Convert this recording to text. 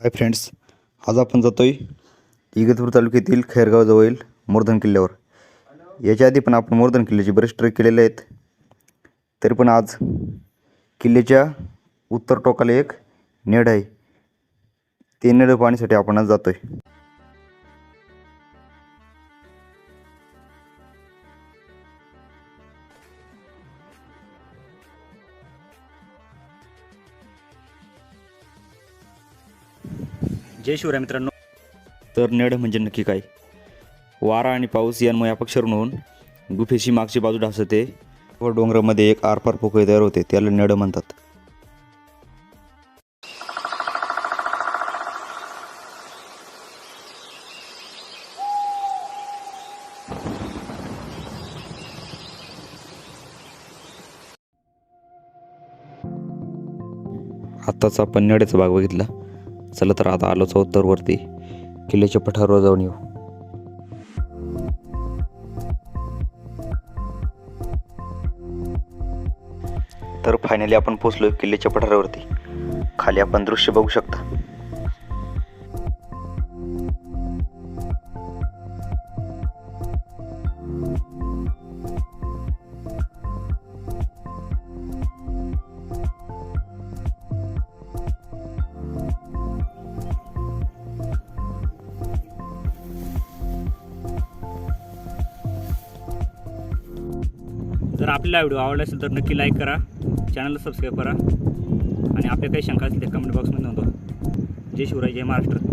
Hi friends आज आपण जातो आहे इगतपूर तालुक्यातील खैरगावजवळील मोरधन किल्ल्यावर. याच्या आधी पण आपण मोरधन किल्ल्याचे बरेच ट्रेक केलेले आहेत. तरी पण आज किल्ल्याच्या उत्तर टोकाला एक नेड आहे. ते नेड पाहण्यासाठी आपण आज आहे जय शिवराय मित्रांनो. तर नेड म्हणजे नक्की काय? वारा आणि पाऊस यांमुळे अपक्षरून होऊन गुफेची मागची बाजू ढासते व डोंगरामध्ये एक आरपार पोकळी तयार होते त्याला नेड म्हणतात. आत्ताच आपण नेड्याचा भाग बघितला. चला तर आता आलो चौतरवरती किल्ल्याच्या पठारावर जाऊन येऊ. तर फायनली आपण पोचलो किल्ल्याच्या पठारावरती. खाली आपण दृश्य बघू शकता. जर आपल्याला व्हिडिओ आवडला असेल तर नक्की लाईक करा. चॅनलला सबस्क्राईब करा. आणि आपल्या काही शंका असतील त्या कमेंट बॉक्समध्ये नोंदवा. जय शिवराय जय महाराष्ट्र.